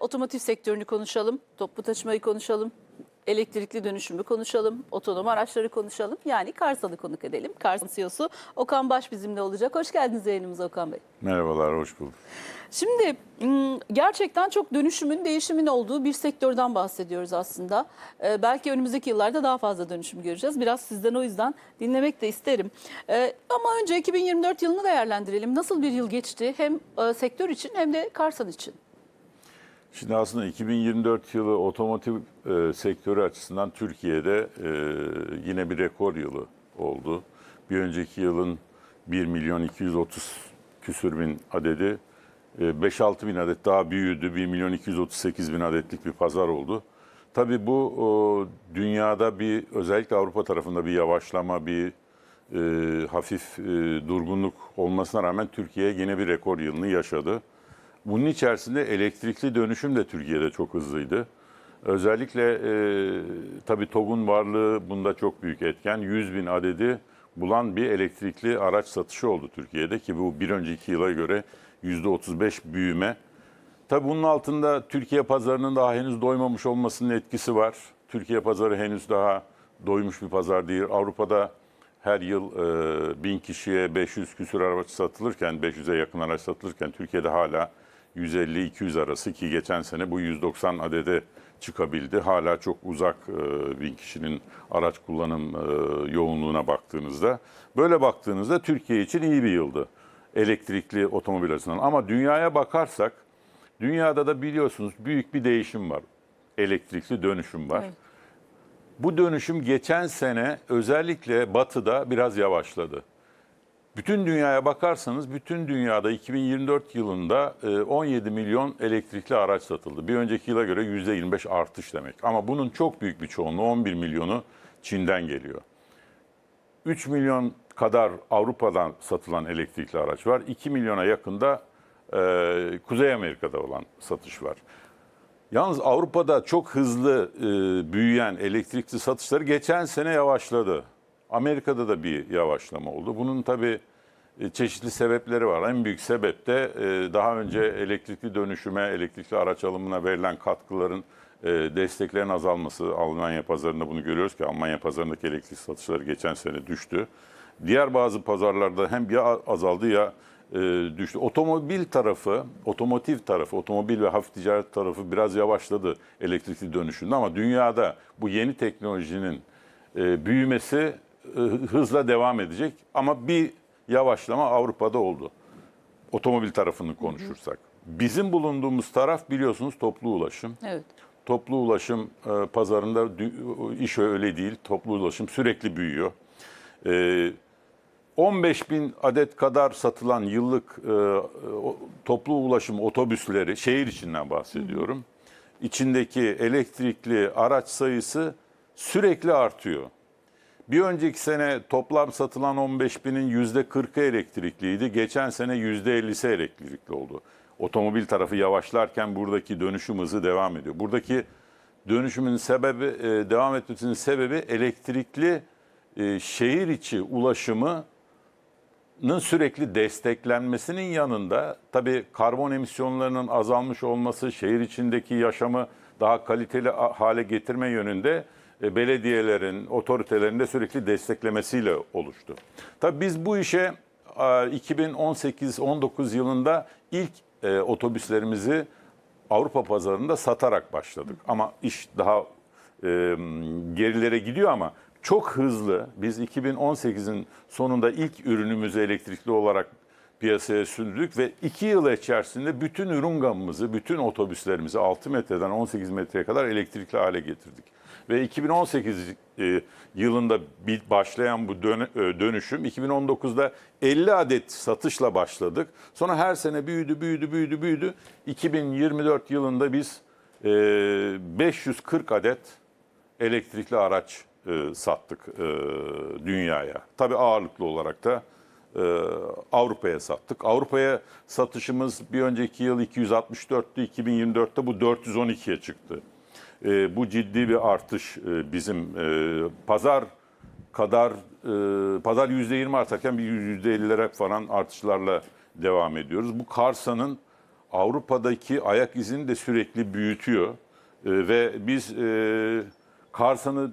Otomotiv sektörünü konuşalım, toplu taşımayı konuşalım, elektrikli dönüşümü konuşalım, otonom araçları konuşalım. Yani Karsal'ı konuk edelim. Karsal CEO'su Okan Baş bizimle olacak. Hoş geldiniz yayınımıza Okan Bey. Merhabalar, hoş bulduk. Şimdi gerçekten çok dönüşümün, değişimin olduğu bir sektörden bahsediyoruz aslında. Ee, belki önümüzdeki yıllarda daha fazla dönüşüm göreceğiz. Biraz sizden o yüzden dinlemek de isterim. Ee, ama önce 2024 yılını değerlendirelim. Nasıl bir yıl geçti hem e, sektör için hem de Karsal için? Şimdi aslında 2024 yılı otomotiv e, sektörü açısından Türkiye'de e, yine bir rekor yılı oldu. Bir önceki yılın 1 milyon 230 küsür bin adedi e, 5-6 bin adet daha büyüdü. 1 milyon 238 bin adetlik bir pazar oldu. Tabii bu dünyada bir özellikle Avrupa tarafında bir yavaşlama, bir e, hafif e, durgunluk olmasına rağmen Türkiye yine bir rekor yılını yaşadı. Bunun içerisinde elektrikli dönüşüm de Türkiye'de çok hızlıydı. Özellikle e, tabii TOG'un varlığı bunda çok büyük etken. 100 bin adedi bulan bir elektrikli araç satışı oldu Türkiye'de ki bu bir önceki yıla göre %35 büyüme. Tabii bunun altında Türkiye pazarının daha henüz doymamış olmasının etkisi var. Türkiye pazarı henüz daha doymuş bir pazar değil. Avrupa'da her yıl e, 1000 kişiye 500 küsur araç satılırken, 500'e yakın araç satılırken Türkiye'de hala 150-200 arası ki geçen sene bu 190 adede çıkabildi. Hala çok uzak e, bin kişinin araç kullanım e, yoğunluğuna baktığınızda. Böyle baktığınızda Türkiye için iyi bir yıldı elektrikli otomobil açısından. Ama dünyaya bakarsak dünyada da biliyorsunuz büyük bir değişim var. Elektrikli dönüşüm var. Evet. Bu dönüşüm geçen sene özellikle batıda biraz yavaşladı. Bütün dünyaya bakarsanız bütün dünyada 2024 yılında e, 17 milyon elektrikli araç satıldı. Bir önceki yıla göre %25 artış demek. Ama bunun çok büyük bir çoğunluğu 11 milyonu Çin'den geliyor. 3 milyon kadar Avrupa'dan satılan elektrikli araç var. 2 milyona yakında e, Kuzey Amerika'da olan satış var. Yalnız Avrupa'da çok hızlı e, büyüyen elektrikli satışları geçen sene yavaşladı. Amerika'da da bir yavaşlama oldu. Bunun tabii e, çeşitli sebepleri var. En büyük sebep de e, daha önce elektrikli dönüşüme, elektrikli araç alımına verilen katkıların e, desteklerin azalması. Almanya pazarında bunu görüyoruz ki Almanya pazarındaki elektrik satışları geçen sene düştü. Diğer bazı pazarlarda hem ya azaldı ya düştü. Otomobil tarafı, otomotiv tarafı, otomobil ve hafif ticaret tarafı biraz yavaşladı elektrikli dönüşümde ama dünyada bu yeni teknolojinin büyümesi hızla devam edecek ama bir yavaşlama Avrupa'da oldu. Otomobil tarafını konuşursak. Bizim bulunduğumuz taraf biliyorsunuz toplu ulaşım. Evet. Toplu ulaşım e, pazarında dü- iş öyle değil. Toplu ulaşım sürekli büyüyor. E, 15 bin adet kadar satılan yıllık e, toplu ulaşım otobüsleri, şehir içinden bahsediyorum. İçindeki elektrikli araç sayısı sürekli artıyor. Bir önceki sene toplam satılan 15 binin %40'ı elektrikliydi. Geçen sene %50'si elektrikli oldu. Otomobil tarafı yavaşlarken buradaki dönüşüm hızı devam ediyor. Buradaki dönüşümün sebebi, e, devam etmesinin sebebi elektrikli e, şehir içi ulaşımı sürekli desteklenmesinin yanında tabii karbon emisyonlarının azalmış olması, şehir içindeki yaşamı daha kaliteli hale getirme yönünde belediyelerin, otoritelerin de sürekli desteklemesiyle oluştu. Tabii biz bu işe a, 2018-19 yılında ilk e, otobüslerimizi Avrupa pazarında satarak başladık. Ama iş daha e, gerilere gidiyor ama çok hızlı. Biz 2018'in sonunda ilk ürünümüzü elektrikli olarak piyasaya sürdük ve 2 yıl içerisinde bütün ürün gamımızı, bütün otobüslerimizi 6 metreden 18 metreye kadar elektrikli hale getirdik. Ve 2018 e, yılında başlayan bu e, dönüşüm 2019'da 50 adet satışla başladık. Sonra her sene büyüdü, büyüdü, büyüdü, büyüdü. 2024 yılında biz e, 540 adet elektrikli araç e, sattık e, dünyaya. Tabii ağırlıklı olarak da e, Avrupa'ya sattık. Avrupa'ya satışımız bir önceki yıl 264'tü, 2024'te bu 412'ye çıktı. E, bu ciddi bir artış e, bizim e, pazar kadar e, pazar %20 artarken bir %50'lere falan artışlarla devam ediyoruz. Bu Karsa'nın Avrupa'daki ayak izini de sürekli büyütüyor. E, ve biz e, Karsan'ı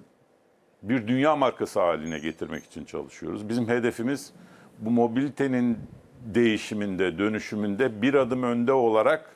bir dünya markası haline getirmek için çalışıyoruz. Bizim hedefimiz bu mobilitenin değişiminde, dönüşümünde bir adım önde olarak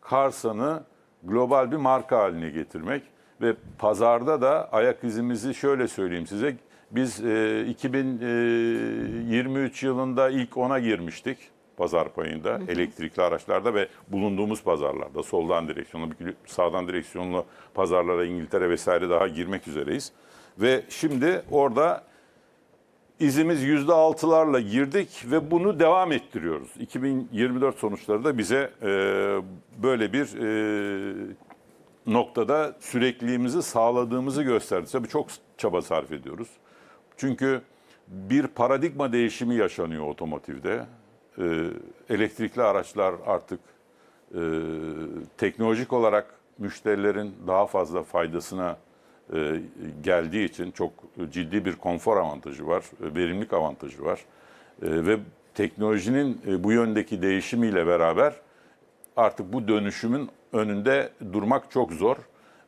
Karsan'ı global bir marka haline getirmek ve pazarda da ayak izimizi şöyle söyleyeyim size. Biz e, 2023 yılında ilk ona girmiştik pazar payında elektrikli araçlarda ve bulunduğumuz pazarlarda soldan direksiyonlu, sağdan direksiyonlu pazarlara İngiltere vesaire daha girmek üzereyiz. Ve şimdi orada izimiz yüzde altılarla girdik ve bunu devam ettiriyoruz. 2024 sonuçları da bize e, böyle bir e, noktada sürekliliğimizi sağladığımızı gösterdi. Tabii çok çaba sarf ediyoruz. Çünkü bir paradigma değişimi yaşanıyor otomotivde. E, elektrikli araçlar artık e, teknolojik olarak müşterilerin daha fazla faydasına geldiği için çok ciddi bir konfor avantajı var, e, verimlilik avantajı var. E, ve teknolojinin e, bu yöndeki değişimiyle beraber artık bu dönüşümün önünde durmak çok zor.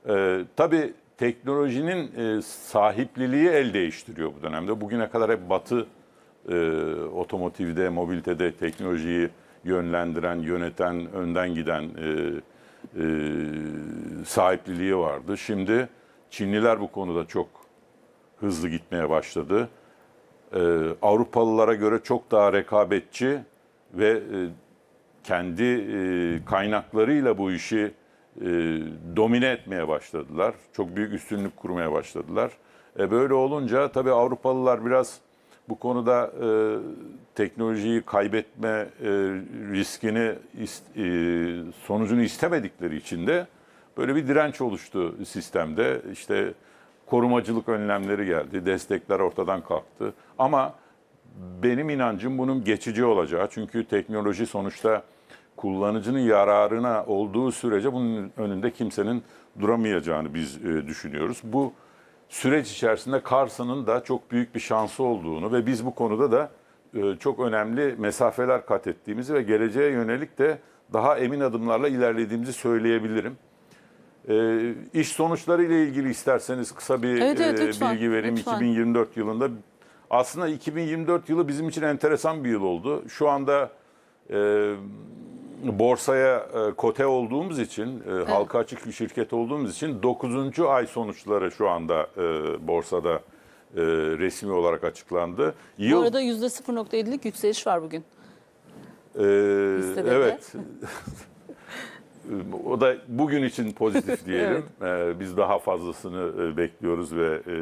E, tabii teknolojinin e, sahipliliği el değiştiriyor bu dönemde. Bugüne kadar hep Batı e, otomotivde, mobilitede teknolojiyi yönlendiren, yöneten, önden giden e, e, sahipliliği vardı. Şimdi Çinliler bu konuda çok hızlı gitmeye başladı. E, Avrupalılara göre çok daha rekabetçi ve e, kendi e, kaynaklarıyla bu işi e, domine etmeye başladılar. Çok büyük üstünlük kurmaya başladılar. E, böyle olunca tabii Avrupalılar biraz bu konuda e, teknolojiyi kaybetme e, riskini is- e, sonucunu istemedikleri için de böyle bir direnç oluştu sistemde. İşte korumacılık önlemleri geldi, destekler ortadan kalktı. Ama benim inancım bunun geçici olacağı. Çünkü teknoloji sonuçta kullanıcının yararına olduğu sürece bunun önünde kimsenin duramayacağını biz e, düşünüyoruz. Bu süreç içerisinde Carson'ın da çok büyük bir şansı olduğunu ve biz bu konuda da e, çok önemli mesafeler kat ettiğimizi ve geleceğe yönelik de daha emin adımlarla ilerlediğimizi söyleyebilirim. E, iş sonuçları ile ilgili isterseniz kısa bir Evet, evet, e, lütfen, bilgi vereyim. lütfen. 2024 yılında aslında 2024 yılı bizim için enteresan bir yıl oldu. Şu anda e, borsaya e, kote olduğumuz için, e, halka açık bir şirket olduğumuz için 9. ay sonuçları şu anda e, borsada e, resmi olarak açıklandı. Bu Yıl arada %0.50'lik yükseliş var bugün. e, listede de. evet. O da bugün için pozitif diyelim. Ee, Biz daha fazlasını e, bekliyoruz ve e,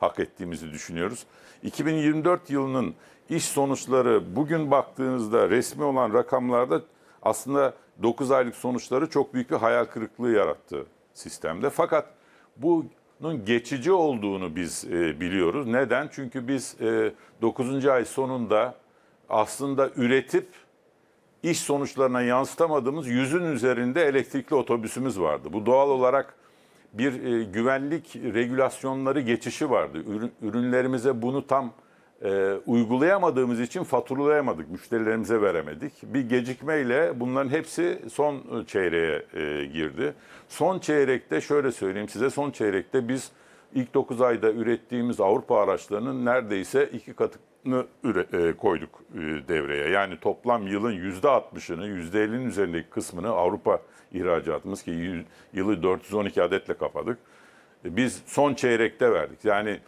hak ettiğimizi düşünüyoruz. 2024 yılının iş sonuçları bugün baktığınızda resmi olan rakamlarda aslında 9 aylık sonuçları çok büyük bir hayal kırıklığı yarattı sistemde. Fakat bunun geçici olduğunu biz e, biliyoruz. Neden? Çünkü biz 9. ay sonunda aslında üretip iş sonuçlarına yansıtamadığımız yüzün üzerinde elektrikli otobüsümüz vardı. Bu doğal olarak bir e, güvenlik regülasyonları geçişi vardı. Ürün, ürünlerimize bunu tam e, uygulayamadığımız için faturalayamadık, müşterilerimize veremedik. Bir gecikmeyle bunların hepsi son çeyreğe e, girdi. Son çeyrekte şöyle söyleyeyim size, son çeyrekte biz ilk 9 ayda ürettiğimiz Avrupa araçlarının neredeyse iki katı e, koyduk e, devreye. Yani toplam yılın %60'ını, %50'nin üzerindeki kısmını Avrupa ihracatımız ki yılı 412 adetle kapadık. E, biz son çeyrekte verdik. Yani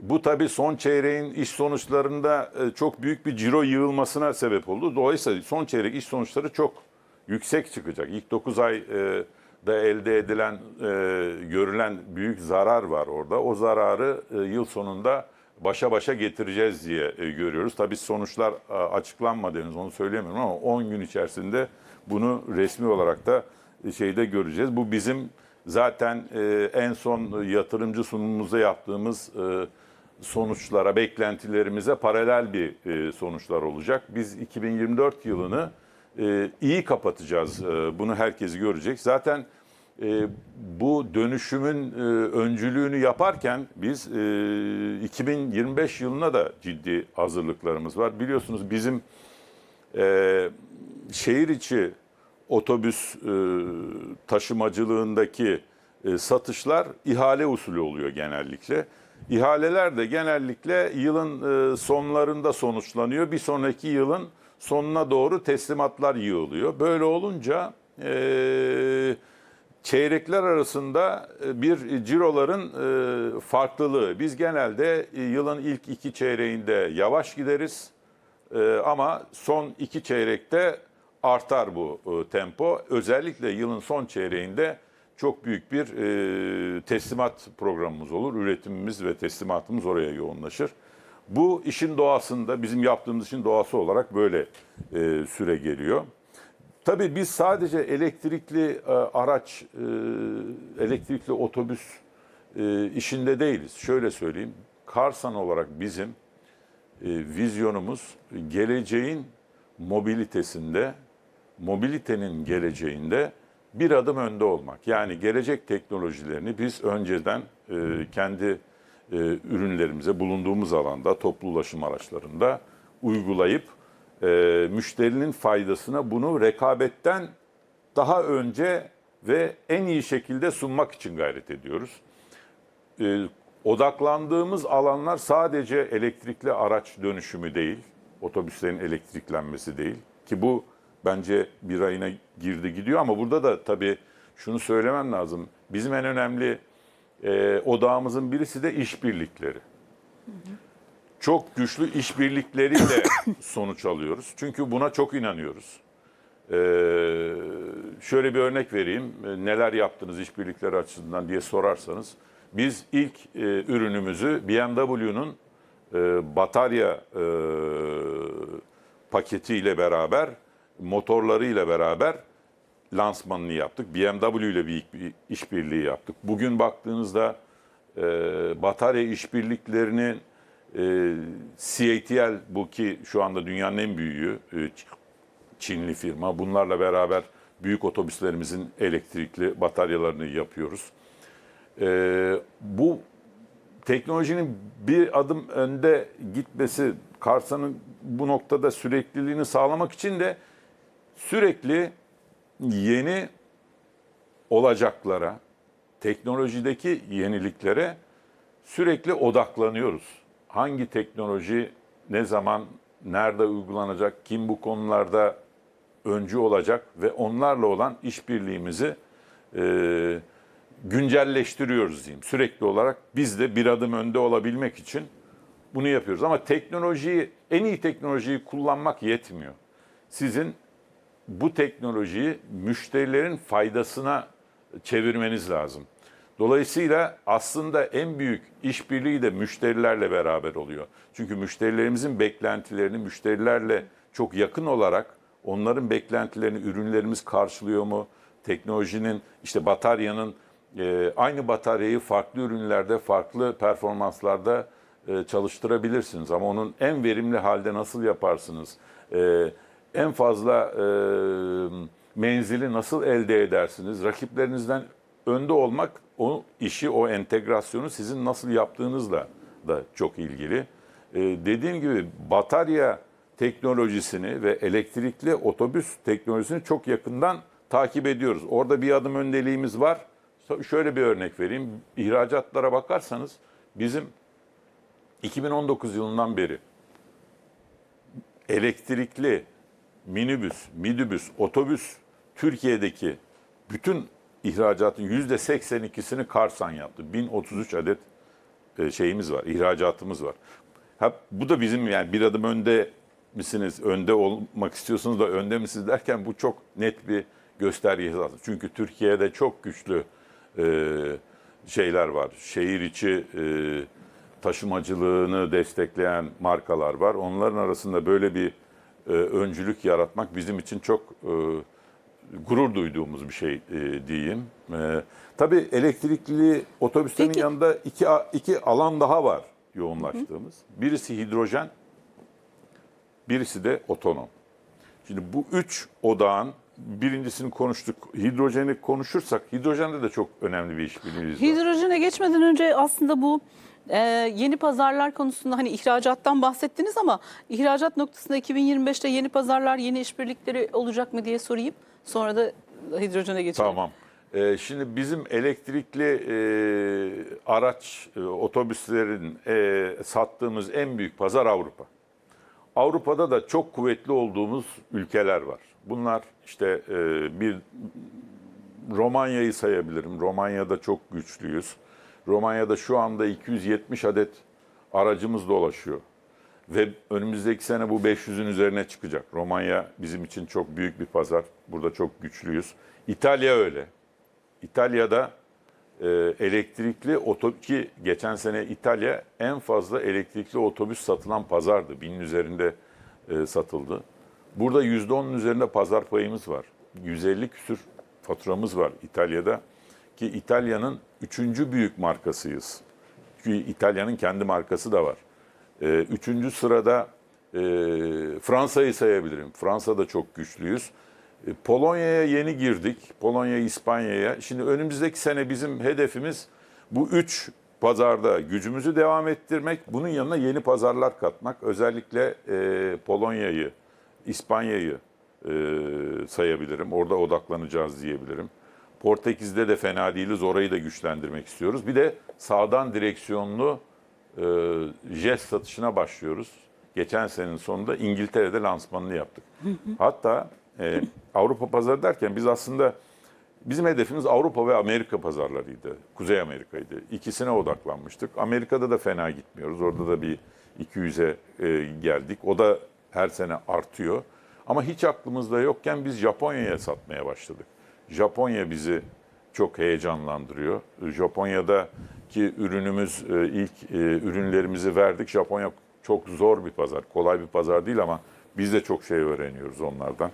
bu tabii son çeyreğin iş sonuçlarında çok büyük bir ciro yığılmasına sebep oldu. Dolayısıyla son çeyrek iş sonuçları çok yüksek çıkacak. İlk 9 ay da elde edilen, görülen büyük zarar var orada. O zararı yıl sonunda başa başa getireceğiz diye e, görüyoruz. Tabii sonuçlar e, açıklanmadı henüz onu söyleyemiyorum ama 10 gün içerisinde bunu resmi olarak da e, şeyde göreceğiz. Bu bizim zaten e, en son yatırımcı sunumumuzda yaptığımız sonuçlara, beklentilerimize paralel bir sonuçlar olacak. Biz 2024 yılını iyi kapatacağız. Bunu herkes görecek. Zaten e, bu dönüşümün e, öncülüğünü yaparken biz e, 2025 yılına da ciddi hazırlıklarımız var. Biliyorsunuz bizim e, şehir içi otobüs e, taşımacılığındaki e, satışlar ihale usulü oluyor genellikle. İhaleler de genellikle yılın e, sonlarında sonuçlanıyor. Bir sonraki yılın sonuna doğru teslimatlar yığılıyor. Böyle olunca e, çeyrekler arasında e, bir ciroların e, farklılığı. Biz genelde e, yılın ilk iki çeyreğinde yavaş gideriz ama son iki çeyrekte artar bu tempo. Özellikle yılın son çeyreğinde çok büyük bir teslimat programımız olur. Üretimimiz ve teslimatımız oraya yoğunlaşır. Bu işin doğasında, bizim yaptığımız işin doğası olarak böyle süre geliyor. Tabii biz sadece elektrikli e, araç, e, elektrikli otobüs e, işinde değiliz. Şöyle söyleyeyim, Karsan olarak bizim e, vizyonumuz geleceğin mobilitesinde, mobilitenin geleceğinde bir adım önde olmak. Yani gelecek teknolojilerini biz önceden e, kendi e, ürünlerimize bulunduğumuz alanda toplu ulaşım araçlarında uygulayıp e, müşterinin faydasına bunu rekabetten daha önce ve en iyi şekilde sunmak için gayret ediyoruz. E, odaklandığımız alanlar sadece elektrikli araç dönüşümü değil, otobüslerin elektriklenmesi değil ki bu bence bir ayına girdi gidiyor ama burada da tabii şunu söylemem lazım. Bizim en önemli e, odağımızın birisi de işbirlikleri. Çok güçlü işbirlikleriyle sonuç alıyoruz. Çünkü buna çok inanıyoruz. Ee, şöyle bir örnek vereyim. Ee, Neler yaptınız işbirlikleri açısından diye sorarsanız. Biz ilk e, ürünümüzü BMW'nun e, batarya e, paketiyle beraber, motorlarıyla beraber lansmanını yaptık. BMW ile büyük bir işbirliği yaptık. Bugün baktığınızda e, batarya işbirliklerinin e, CATL bu ki şu anda dünyanın en büyüğü e, Çinli firma. Bunlarla beraber büyük otobüslerimizin elektrikli bataryalarını yapıyoruz. E, bu teknolojinin bir adım önde gitmesi, Karsan'ın bu noktada sürekliliğini sağlamak için de sürekli yeni olacaklara, teknolojideki yeniliklere sürekli odaklanıyoruz. Hangi teknoloji ne zaman, nerede uygulanacak, kim bu konularda öncü olacak ve onlarla olan işbirliğimizi e, güncelleştiriyoruz diyeyim. Sürekli olarak biz de bir adım önde olabilmek için bunu yapıyoruz. Ama teknolojiyi, en iyi teknolojiyi kullanmak yetmiyor. Sizin bu teknolojiyi müşterilerin faydasına çevirmeniz lazım. Dolayısıyla aslında en büyük işbirliği de müşterilerle beraber oluyor. Çünkü müşterilerimizin beklentilerini müşterilerle çok yakın olarak onların beklentilerini ürünlerimiz karşılıyor mu? Teknolojinin işte bataryanın e, aynı bataryayı farklı ürünlerde, farklı performanslarda e, çalıştırabilirsiniz. Ama onun en verimli halde nasıl yaparsınız? E, en fazla menzili nasıl elde edersiniz? Rakiplerinizden önde olmak o işi, o entegrasyonu sizin nasıl yaptığınızla da çok ilgili. E, dediğim gibi batarya teknolojisini ve elektrikli otobüs teknolojisini çok yakından takip ediyoruz. Orada bir adım öndeliğimiz var. Şöyle bir örnek vereyim. İhracatlara bakarsanız bizim 2019 yılından beri elektrikli minibüs, midibüs, otobüs Türkiye'deki bütün ihracatın yüzde 82'sini Karsan yaptı. 1033 adet e, şeyimiz var, ihracatımız var. Ha, bu da bizim yani bir adım önde misiniz, önde olmak istiyorsunuz da önde misiniz derken bu çok net bir gösterge aslında. Çünkü Türkiye'de çok güçlü e, şeyler var. Şehir içi e, taşımacılığını destekleyen markalar var. Onların arasında böyle bir e, öncülük yaratmak bizim için çok e, gurur duyduğumuz bir şey e, diyeyim. E, tabii elektrikli otobüslerin Peki. yanında iki, iki alan daha var yoğunlaştığımız. Birisi hidrojen, birisi de otonom. Şimdi bu üç odağın birincisini konuştuk. Hidrojeni konuşursak hidrojende de çok önemli bir işbirliğimiz var. Hidrojene geçmeden önce aslında bu e, yeni pazarlar konusunda hani ihracattan bahsettiniz ama ihracat noktasında 2025'te yeni pazarlar, yeni işbirlikleri olacak mı diye sorayım. Sonra da hidrojene geçelim. Tamam. Ee, şimdi bizim elektrikli e, araç, e, otobüslerin e, sattığımız en büyük pazar Avrupa. Avrupa'da da çok kuvvetli olduğumuz ülkeler var. Bunlar işte e, bir Romanya'yı sayabilirim. Romanya'da çok güçlüyüz. Romanya'da şu anda 270 adet aracımız dolaşıyor. Ve önümüzdeki sene bu 500'ün üzerine çıkacak. Romanya bizim için çok büyük bir pazar. Burada çok güçlüyüz. İtalya öyle. İtalya'da e, elektrikli otobüs ki geçen sene İtalya en fazla elektrikli otobüs satılan pazardı. Binin üzerinde e, satıldı. Burada %10'un üzerinde pazar payımız var. 150 küsür faturamız var İtalya'da. Ki İtalya'nın üçüncü büyük markasıyız. Çünkü İtalya'nın kendi markası da var. Ee, Üçüncü sırada e, Fransa'yı sayabilirim. Fransa'da çok güçlüyüz. E, Polonya'ya yeni girdik. Polonya, İspanya'ya. Şimdi önümüzdeki sene bizim hedefimiz bu üç pazarda gücümüzü devam ettirmek. Bunun yanına yeni pazarlar katmak. Özellikle e, Polonya'yı, İspanya'yı e, sayabilirim. Orada odaklanacağız diyebilirim. Portekiz'de de fena değiliz. Orayı da güçlendirmek istiyoruz. Bir de sağdan direksiyonlu e, jet satışına başlıyoruz. Geçen senenin sonunda İngiltere'de lansmanını yaptık. Hatta e, Avrupa pazarı derken biz aslında bizim hedefimiz Avrupa ve Amerika pazarlarıydı. Kuzey Amerika'ydı. İkisine odaklanmıştık. Amerika'da da fena gitmiyoruz. Orada da bir 200'e e, geldik. O da her sene artıyor. Ama hiç aklımızda yokken biz Japonya'ya satmaya başladık. Japonya bizi çok heyecanlandırıyor. Japonya'daki ürünümüz e, ilk e, ürünlerimizi verdik. Japonya çok zor bir pazar, kolay bir pazar değil ama biz de çok şey öğreniyoruz onlardan.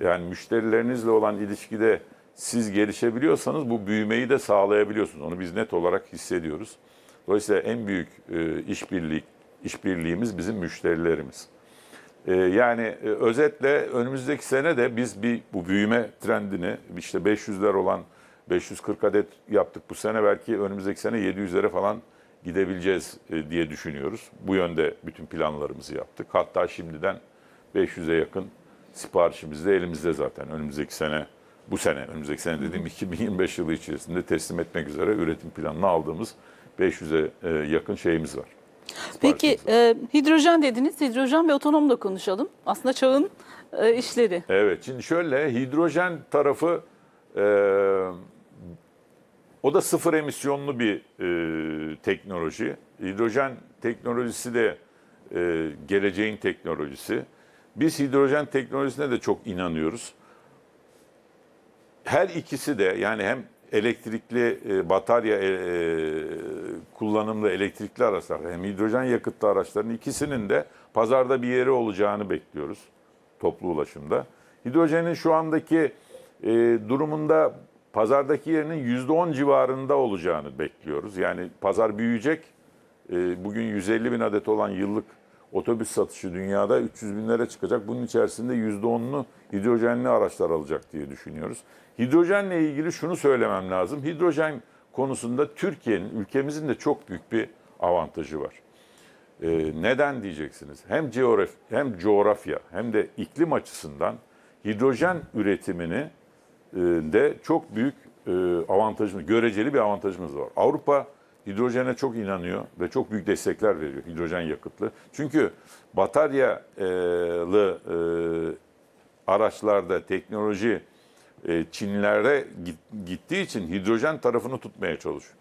Yani müşterilerinizle olan ilişkide siz gelişebiliyorsanız bu büyümeyi de sağlayabiliyorsunuz. Onu biz net olarak hissediyoruz. Dolayısıyla en büyük e, işbirliği işbirliğimiz bizim müşterilerimiz. Yani özetle önümüzdeki sene de biz bir bu büyüme trendini işte 500'ler olan 540 adet yaptık. Bu sene belki önümüzdeki sene 700'lere falan gidebileceğiz e, diye düşünüyoruz. Bu yönde bütün planlarımızı yaptık. Hatta şimdiden 500'e yakın siparişimiz de elimizde zaten. Önümüzdeki sene bu sene önümüzdeki sene dediğim 2025 yılı içerisinde teslim etmek üzere üretim planını aldığımız 500'e e, yakın şeyimiz var. Peki e, hidrojen dediniz. Hidrojen ve otonom da konuşalım. Aslında çağın e, işleri. Evet, şimdi şöyle hidrojen tarafı e, o da sıfır emisyonlu bir e, teknoloji. Hidrojen teknolojisi de e, geleceğin teknolojisi. Biz hidrojen teknolojisine de çok inanıyoruz. Her ikisi de yani hem elektrikli e, batarya e, kullanımlı elektrikli araçlar hem hidrojen yakıtlı araçların ikisinin de pazarda bir yeri olacağını bekliyoruz toplu ulaşımda. Hidrojenin şu andaki e, durumunda pazardaki yerinin %10 civarında olacağını bekliyoruz. Yani pazar büyüyecek. E, bugün 150 bin adet olan yıllık otobüs satışı dünyada 300 binlere çıkacak. Bunun içerisinde %10'unu hidrojenli araçlar alacak diye düşünüyoruz. Hidrojenle ilgili şunu söylemem lazım. Hidrojen konusunda Türkiye'nin, ülkemizin de çok büyük bir avantajı var. Ee, neden diyeceksiniz? Hem coğraf hem coğrafya hem de iklim açısından hidrojen üretimini de çok büyük e, avantajımız, göreceli bir avantajımız var. Avrupa hidrojene çok inanıyor ve çok büyük destekler veriyor hidrojen yakıtlı. Çünkü bataryalı e, araçlarda teknoloji e, Çinlilere git- gittiği için hidrojen tarafını tutmaya çalışıyor.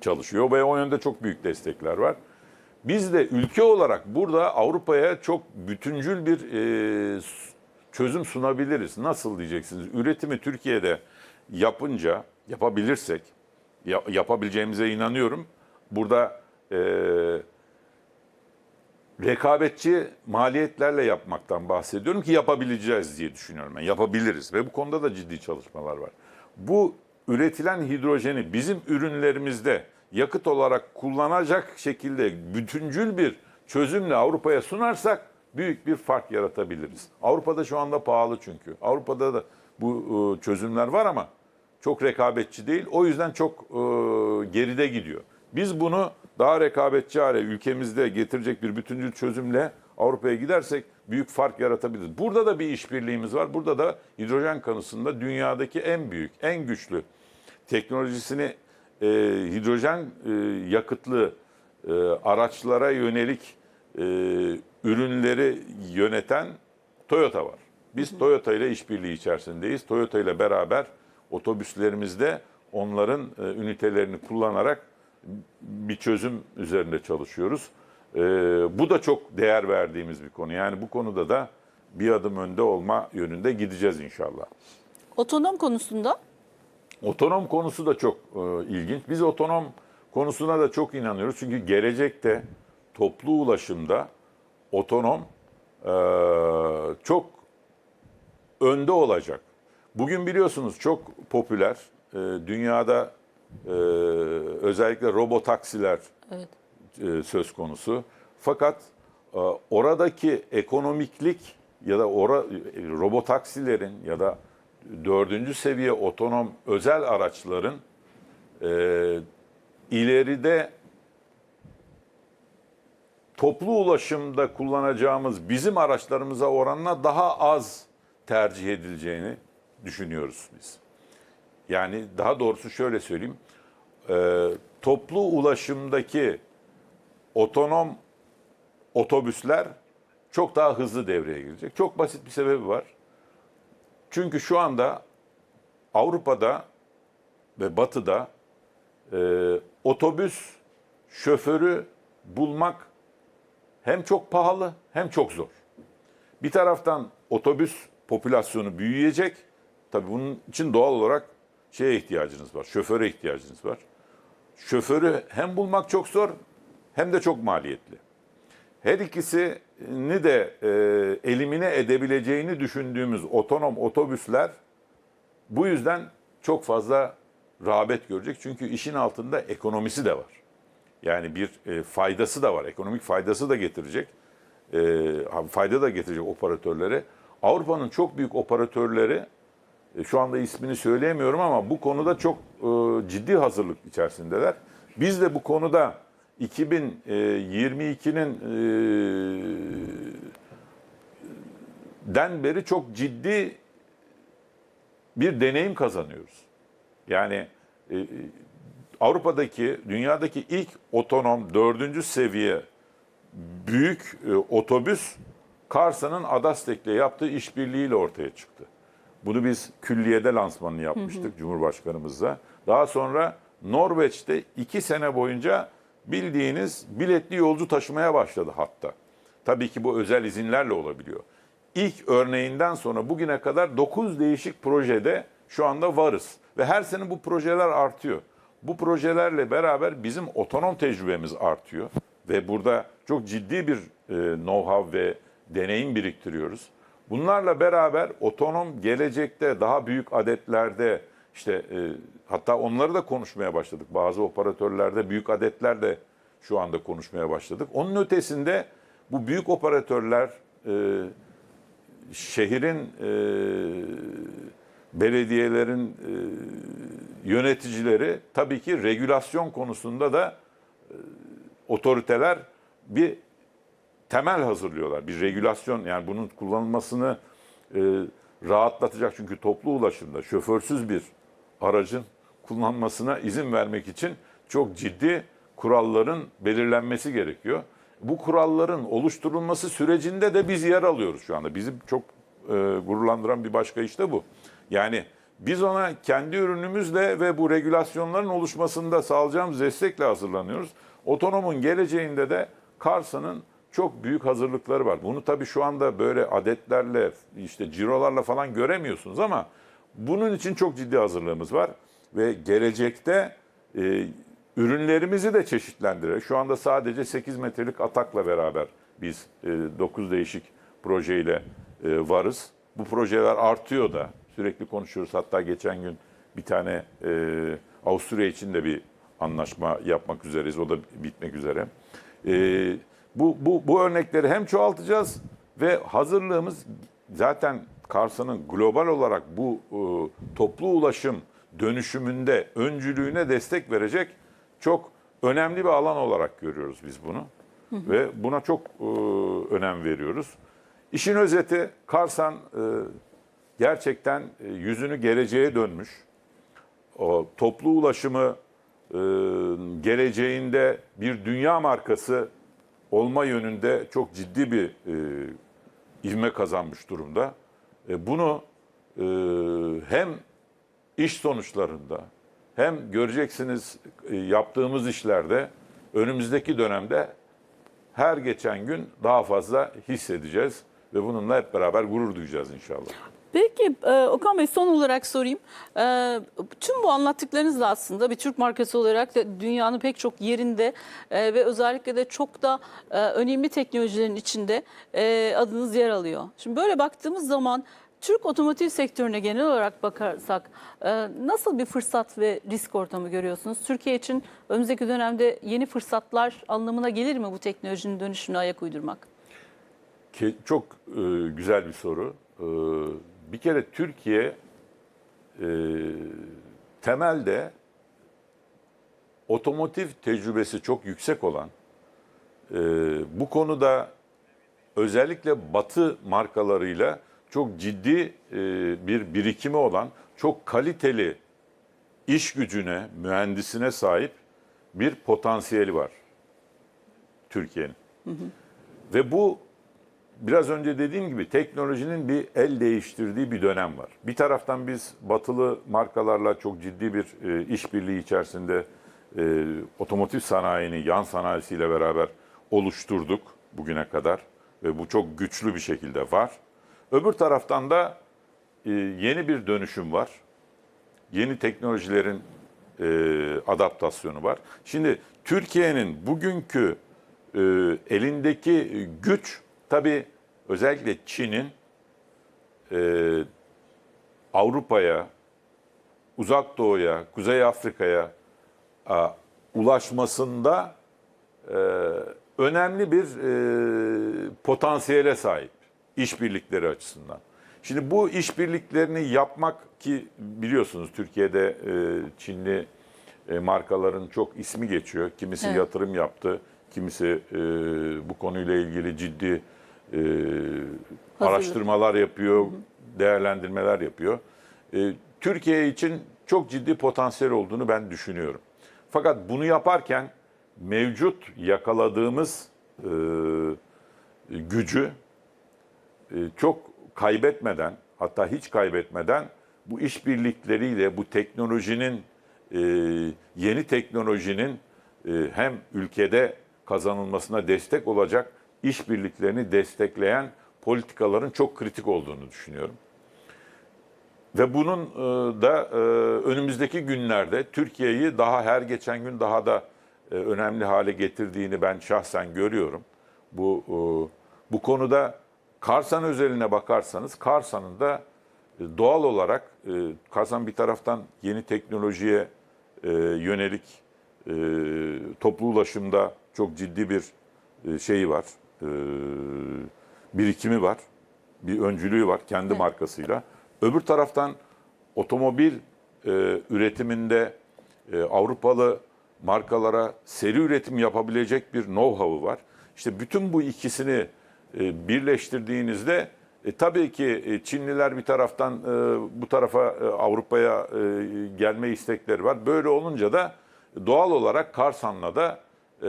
Çalışıyor ve o yönde çok büyük destekler var. Biz de ülke olarak burada Avrupa'ya çok bütüncül bir çözüm sunabiliriz. Nasıl diyeceksiniz? Üretimi Türkiye'de yapınca, yapabilirsek, ya- yapabileceğimize inanıyorum. Burada e, rekabetçi maliyetlerle yapmaktan bahsediyorum ki yapabileceğiz diye düşünüyorum ben. Yapabiliriz ve bu konuda da ciddi çalışmalar var. Bu üretilen hidrojeni bizim ürünlerimizde yakıt olarak kullanacak şekilde bütüncül bir çözümle Avrupa'ya sunarsak büyük bir fark yaratabiliriz. Avrupa'da şu anda pahalı çünkü. Avrupa'da da bu e, çözümler var ama çok rekabetçi değil. O yüzden çok e, geride gidiyor. Biz bunu daha rekabetçi hale ülkemizde getirecek bir bütüncül çözümle Avrupa'ya gidersek büyük fark yaratabiliriz. Burada da bir işbirliğimiz var. Burada da hidrojen konusunda dünyadaki en büyük, en güçlü teknolojisini e, hidrojen e, yakıtlı e, araçlara yönelik e, ürünleri yöneten Toyota var. Biz Toyota ile işbirliği içerisindeyiz. Toyota ile beraber otobüslerimizde onların e, ünitelerini kullanarak bir çözüm üzerinde çalışıyoruz. E, bu da çok değer verdiğimiz bir konu. Yani bu konuda da bir adım önde olma yönünde gideceğiz inşallah. Otonom konusunda Otonom konusu da çok e, ilginç. Biz otonom konusuna da çok inanıyoruz. Çünkü gelecekte toplu ulaşımda otonom e, çok önde olacak. Bugün biliyorsunuz çok popüler. E, dünyada e, özellikle robotaksiler evet. e, söz konusu. Fakat e, oradaki ekonomiklik ya da ora, robotaksilerin ya da dördüncü seviye otonom özel araçların e, ileride toplu ulaşımda kullanacağımız bizim araçlarımıza oranla daha az tercih edileceğini düşünüyoruz biz. Yani daha doğrusu şöyle söyleyeyim. E, toplu ulaşımdaki otonom otobüsler çok daha hızlı devreye girecek. Çok basit bir sebebi var. Çünkü şu anda Avrupa'da ve Batı'da e, otobüs şoförü bulmak hem çok pahalı hem çok zor. Bir taraftan otobüs popülasyonu büyüyecek. Tabii bunun için doğal olarak şeye ihtiyacınız var, şoföre ihtiyacınız var. Şoförü hem bulmak çok zor hem de çok maliyetli. Her ikisini de e, elimine edebileceğini düşündüğümüz otonom otobüsler bu yüzden çok fazla rağbet görecek. Çünkü işin altında ekonomisi de var. Yani bir e, faydası da var. Ekonomik faydası da getirecek. E, fayda da getirecek operatörlere. Avrupa'nın çok büyük operatörleri e, şu anda ismini söyleyemiyorum ama bu konuda çok e, ciddi hazırlık içerisindeler. Biz de bu konuda 2022'nin e, den beri çok ciddi bir deneyim kazanıyoruz. Yani e, Avrupa'daki, dünyadaki ilk otonom dördüncü seviye büyük e, otobüs Karsa'nın Adastek'le yaptığı işbirliğiyle ortaya çıktı. Bunu biz külliyede lansmanını yapmıştık Cumhurbaşkanımızla. Daha sonra Norveç'te iki sene boyunca bildiğiniz biletli yolcu taşımaya başladı hatta. Tabii ki bu özel izinlerle olabiliyor. İlk örneğinden sonra bugüne kadar 9 değişik projede şu anda varız. Ve her sene bu projeler artıyor. Bu projelerle beraber bizim otonom tecrübemiz artıyor. Ve burada çok ciddi bir e, know-how ve deneyim biriktiriyoruz. Bunlarla beraber otonom gelecekte daha büyük adetlerde işte e, hatta onları da konuşmaya başladık. Bazı operatörlerde büyük adetler şu anda konuşmaya başladık. Onun ötesinde bu büyük operatörler e, şehrin e, belediyelerin e, yöneticileri tabii ki regülasyon konusunda da e, otoriteler bir temel hazırlıyorlar. Bir regülasyon yani bunun kullanılmasını e, rahatlatacak çünkü toplu ulaşımda şoförsüz bir aracın kullanmasına izin vermek için çok ciddi kuralların belirlenmesi gerekiyor. Bu kuralların oluşturulması sürecinde de biz yer alıyoruz şu anda. Bizi çok gururlandıran bir başka iş de bu. Yani biz ona kendi ürünümüzle ve bu regülasyonların oluşmasında sağlayacağımız destekle hazırlanıyoruz. Otonomun geleceğinde de Karsa'nın çok büyük hazırlıkları var. Bunu tabii şu anda böyle adetlerle, işte cirolarla falan göremiyorsunuz ama bunun için çok ciddi hazırlığımız var. Ve gelecekte e, ürünlerimizi de çeşitlendirerek, şu anda sadece 8 metrelik atakla beraber biz e, 9 değişik projeyle e, varız. Bu projeler artıyor da sürekli konuşuyoruz. Hatta geçen gün bir tane e, Avusturya için de bir anlaşma yapmak üzereyiz. O da bitmek üzere. E, bu, bu, bu örnekleri hem çoğaltacağız ve hazırlığımız zaten Karsa'nın global olarak bu e, toplu ulaşım dönüşümünde öncülüğüne destek verecek çok önemli bir alan olarak görüyoruz biz bunu. ve buna çok e, önem veriyoruz. İşin özeti Karsan e, gerçekten e, yüzünü geleceğe dönmüş. O toplu ulaşımı e, geleceğinde bir dünya markası olma yönünde çok ciddi bir e, ivme kazanmış durumda. E, bunu e, hem iş sonuçlarında hem göreceksiniz e, yaptığımız işlerde önümüzdeki dönemde her geçen gün daha fazla hissedeceğiz ve bununla hep beraber gurur duyacağız inşallah. Peki e, Okan Bey son olarak sorayım. E, tüm bu anlattıklarınızla aslında bir Türk markası olarak da dünyanın pek çok yerinde e, ve özellikle de çok da e, önemli teknolojilerin içinde e, adınız yer alıyor. Şimdi böyle baktığımız zaman Türk otomotiv sektörüne genel olarak bakarsak e, nasıl bir fırsat ve risk ortamı görüyorsunuz? Türkiye için önümüzdeki dönemde yeni fırsatlar anlamına gelir mi bu teknolojinin dönüşüne ayak uydurmak? Ki çok e, güzel bir soru. E, bir kere Türkiye e, temelde otomotiv tecrübesi çok yüksek olan, e, bu konuda özellikle Batı markalarıyla çok ciddi e, bir birikimi olan, çok kaliteli iş gücüne, mühendisine sahip bir potansiyeli var Türkiye'nin. Ve bu biraz önce dediğim gibi teknolojinin bir el değiştirdiği bir dönem var. Bir taraftan biz batılı markalarla çok ciddi bir e, işbirliği içerisinde e, otomotiv sanayini yan sanayisiyle beraber oluşturduk bugüne kadar ve bu çok güçlü bir şekilde var. Öbür taraftan da e, yeni bir dönüşüm var. Yeni teknolojilerin e, adaptasyonu var. Şimdi Türkiye'nin bugünkü e, elindeki güç tabii özellikle Çin'in e, Avrupa'ya, Uzak Doğu'ya, Kuzey Afrika'ya a, ulaşmasında e, önemli bir e, potansiyele sahip işbirlikleri açısından. Şimdi bu işbirliklerini yapmak ki biliyorsunuz Türkiye'de e, Çinli e, markaların çok ismi geçiyor. Kimisi Evet. yatırım yaptı, kimisi e, bu konuyla ilgili ciddi e, araştırmalar yapıyor, değerlendirmeler yapıyor. E, Türkiye için çok ciddi potansiyel olduğunu ben düşünüyorum. Fakat bunu yaparken mevcut yakaladığımız e, gücü e, çok kaybetmeden hatta hiç kaybetmeden bu işbirlikleriyle bu teknolojinin e, yeni teknolojinin e, hem ülkede kazanılmasına destek olacak işbirliklerini destekleyen politikaların çok kritik olduğunu düşünüyorum. Ve bunun e, da e, önümüzdeki günlerde Türkiye'yi daha her geçen gün daha da e, önemli hale getirdiğini ben şahsen görüyorum. Bu bu konuda Karsan özeline bakarsanız Karsan'ın da doğal olarak Karsan bir taraftan yeni teknolojiye yönelik toplu ulaşımda çok ciddi bir şeyi var, e, birikimi var, bir öncülüğü var kendi Evet. markasıyla. Öbür taraftan otomobil e, üretiminde e, Avrupalı markalara seri üretim yapabilecek bir know-how'u var. İşte bütün bu ikisini e, birleştirdiğinizde e, tabii ki e, Çinliler bir taraftan e, bu tarafa e, Avrupa'ya e, gelme istekleri var. Böyle olunca da doğal olarak Karsan'la da e,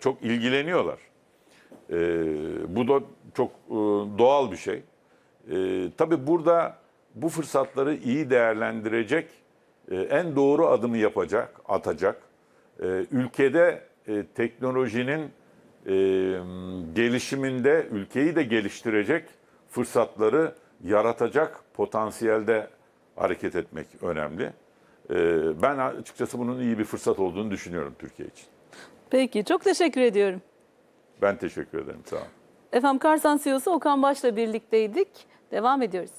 çok ilgileniyorlar. E, bu da çok e, doğal bir şey. E, tabii burada bu fırsatları iyi değerlendirecek, e, en doğru adımı yapacak, atacak. E, ülkede e, teknolojinin e, gelişiminde ülkeyi de geliştirecek fırsatları yaratacak potansiyelde hareket etmek önemli. Ben açıkçası bunun iyi bir fırsat olduğunu düşünüyorum Türkiye için. Peki çok teşekkür ediyorum. Ben teşekkür ederim. Sağ olun. Efendim Karsan CEO'su Okan Baş'la birlikteydik. Devam ediyoruz.